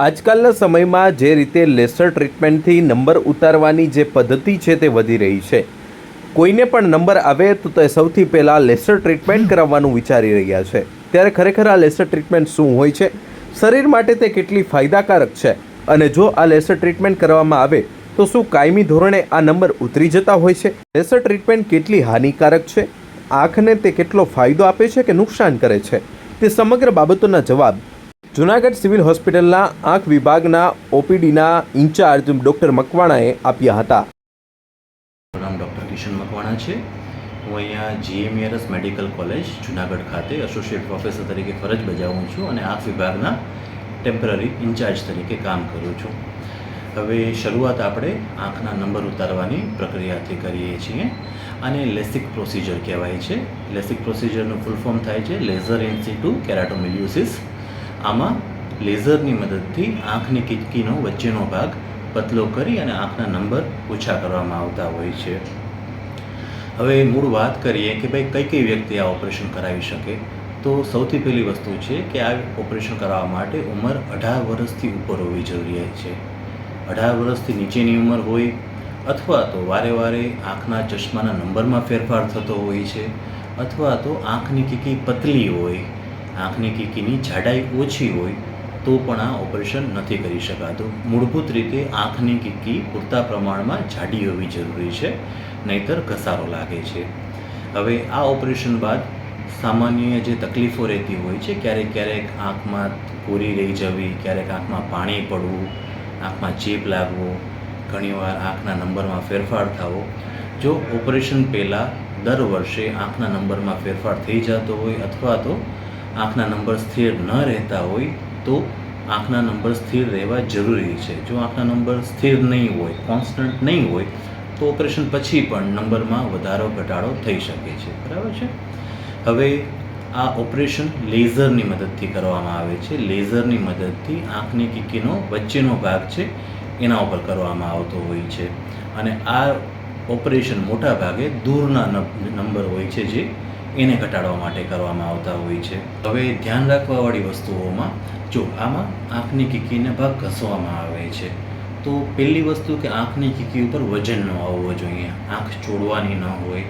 આજકાલના સમયમાં જે રીતે લેસર ટ્રીટમેન્ટથી નંબર ઉતારવાની જે પદ્ધતિ છે તે વધી રહી છે. કોઈને પણ નંબર આવે તો તે સૌથી પહેલાં લેસર ટ્રીટમેન્ટ કરાવવાનું વિચારી રહ્યા છે. ત્યારે ખરેખર આ લેસર ટ્રીટમેન્ટ શું હોય છે? શરીર માટે તે કેટલી ફાયદાકારક છે? અને જો આ લેસર ટ્રીટમેન્ટ કરવામાં આવે તો શું કાયમી ધોરણે આ નંબર ઉતરી જતા હોય છે? લેસર ટ્રીટમેન્ટ કેટલી હાનિકારક છે? આંખને તે કેટલો ફાયદો આપે છે કે નુકસાન કરે છે? તે સમગ્ર બાબતોના જવાબ જુનાગઢ સિવિલ હોસ્પિટલના આંખ વિભાગના ઓપીડીના ઇન્ચાર્જ ડૉક્ટર મકવાણાએ આપ્યા હતા. નામ ડૉક્ટર કિશન મકવાણા છે. હું અહીંયા જીએમઈઆરએસ મેડિકલ કોલેજ, જુનાગઢ ખાતે એસોસિએટ પ્રોફેસર તરીકે ફરજ બજાવું છું અને આંખ વિભાગના ટેમ્પરરી ઇન્ચાર્જ તરીકે કામ કરું છું. હવે શરૂઆત આપણે આંખના નંબર ઉતારવાની પ્રક્રિયાથી કરીએ છીએ અને લેસિક પ્રોસિજર કહેવાય છે. લેસિક પ્રોસિજરનું ફૂલ ફોર્મ થાય છે લેઝર ઇન્સિટુ કેરાટોમિલ્યુસિસ. આમાં લેઝરની મદદથી આંખની કિટકીનો વચ્ચેનો ભાગ પતલો કરી અને આંખના નંબર ઓછા કરવામાં આવતા હોય છે. હવે મૂળ વાત કરીએ કે ભાઈ કઈ કઈ વ્યક્તિ આ ઓપરેશન કરાવી શકે? તો સૌથી પહેલી વસ્તુ છે કે આ ઓપરેશન કરાવવા માટે ઉંમર અઢાર વર્ષથી ઉપર હોવી જરૂરિયાત છે. અઢાર વર્ષથી નીચેની ઉંમર હોય અથવા તો વારે વારે આંખના ચશ્માના નંબરમાં ફેરફાર થતો હોય છે અથવા તો આંખની કીકી પતલી હોય આંખની કીકીની જાડાઈ ઓછી હોય તો પણ આ ઓપરેશન નથી કરી શકાતું. મૂળભૂત રીતે આંખની કીકી પૂરતા પ્રમાણમાં જાડી હોવી જરૂરી છે, નહીતર ઘસારો લાગે છે. હવે આ ઓપરેશન બાદ સામાન્ય જે તકલીફો રહેતી હોય છે, ક્યારેક ક્યારેક આંખમાં કોરી રહી જવી, ક્યારેક આંખમાં પાણી પડવું, આંખમાં ચેપ લાગવો, ઘણીવાર આંખના નંબરમાં ફેરફાર થવો. જો ઓપરેશન પહેલાં દર વર્ષે આંખના નંબરમાં ફેરફાર થઈ જતો હોય અથવા તો આંખના નંબર સ્થિર ન રહેતા હોય તો આંખના નંબર સ્થિર રહેવા જરૂરી છે. જો આંખના નંબર સ્થિર નહીં હોય કોન્સ્ટન્ટ નહીં હોય, તો ઓપરેશન પછી પણ નંબરમાં વધારો, ઘટાડો થઈ શકે છે. બરાબર છે? હવે આ ઓપરેશન લેઝરની મદદથી કરવામાં આવે છે. લેઝરની મદદથી આંખની કીકીનો વચ્ચેનો ભાગ છે, એના ઉપર કરવામાં આવતો હોય છે. અને આ ઓપરેશન મોટા ભાગે દૂરના નંબર હોય છે જે એને ઘટાડવા માટે કરવામાં આવતા હોય છે. હવે ધ્યાન રાખવાવાળી વસ્તુઓમાં જો આમાં આંખની કીકીને ભાગ ઘસવામાં આવે છે, તો પહેલી વસ્તુ કે આંખની કીકી ઉપર વજન ન આવવું જોઈએ. આંખ ચોડવાની ન હોય,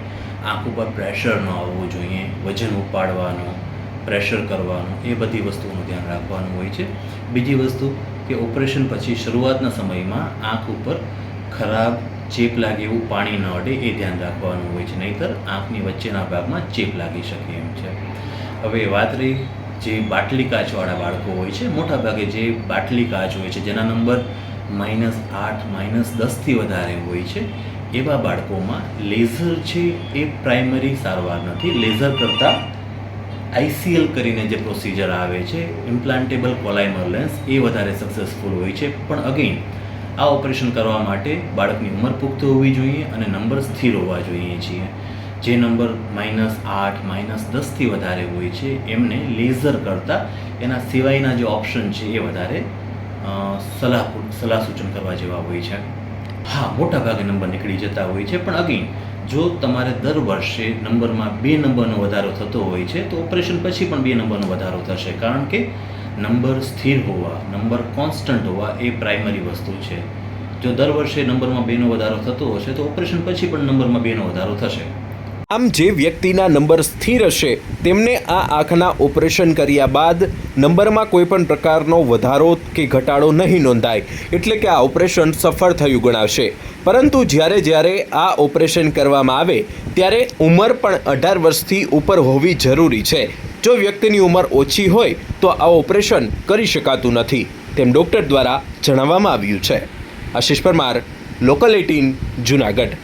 આંખ ઉપર પ્રેશર ન આવવું જોઈએ, વજન ઉપાડવાનું પ્રેશર કરવાનું, એ બધી વસ્તુઓનું ધ્યાન રાખવાનું હોય છે. બીજી વસ્તુ કે ઓપરેશન પછી શરૂઆતના સમયમાં આંખ ઉપર ખરાબ ચેપ લાગે એવું પાણી ન અડે એ ધ્યાન રાખવાનું હોય છે. નહીંતર આંખની વચ્ચેના ભાગમાં ચેપ લાગી શકે એમ છે. હવે વાત રહી જે બાટલી કાચવાળા બાળકો હોય છે, મોટા ભાગે જે બાટલી કાચ હોય છે, જેના નંબર માઇનસ આઠ, માઇનસ દસથી વધારે હોય છે, એવા બાળકોમાં લેઝર છે એ પ્રાઇમરી સારવાર નથી. લેઝર કરતાં આઈસીએલ કરીને જે પ્રોસિજર આવે છે, ઇમ્પ્લાન્ટેબલ કોલાઇમર લેન્સ એ વધારે સક્સેસફુલ હોય છે. પણ અગેન આ ઓપરેશન કરવા માટે બાળકની ઉંમર પુખ્ત હોવી જોઈએ અને નંબર સ્થિર હોવા જોઈએ છીએ. જે નંબર માઇનસ આઠ, માઇનસ દસથી વધારે હોય છે, એમને લેઝર કરતાં એના સિવાયના જે ઓપ્શન છે એ વધારે સલાહ સલાહ સૂચન કરવા જેવા હોય છે. હા મોટા ભાગે નંબર નીકળી જતા હોય છે, પણ અગેન, જો તમારે દર વર્ષે નંબરમાં બે નંબરનો વધારો થતો હોય છે, તો ઓપરેશન પછી પણ બે નંબરનો વધારો થશે. કારણ કે નંબર સ્થિર હોવા, નંબર કોન્સ્ટન્ટ હોવા એ પ્રાઇમરી વસ્તુ છે. જો દર વર્ષે નંબરમાં બેનો વધારો થતો હશે, તો ઓપરેશન પછી પણ નંબરમાં બેનો વધારો થશે. આમ જે વ્યક્તિના નંબર સ્થિર હશે, તેમને આ આંખના ઓપરેશન કર્યા બાદ નંબરમાં કોઈ પણ પ્રકારનો વધારો કે ઘટાડો નહીં નોંધાય. એટલે કે આ ઓપરેશન સફળ થયું ગણાશે. પરંતુ જ્યારે જ્યારે આ ઓપરેશન કરવામાં આવે, ત્યારે ઉંમર પણ અઢાર વર્ષથી ઉપર હોવી જરૂરી છે. જો વ્યક્તિની ઉંમર ઓછી હોય તો આ ઓપરેશન કરી શકાતું નથી, તેમ ડૉક્ટર દ્વારા જણાવવામાં આવ્યું છે. Ashish Parmar local eighteen Junagadh.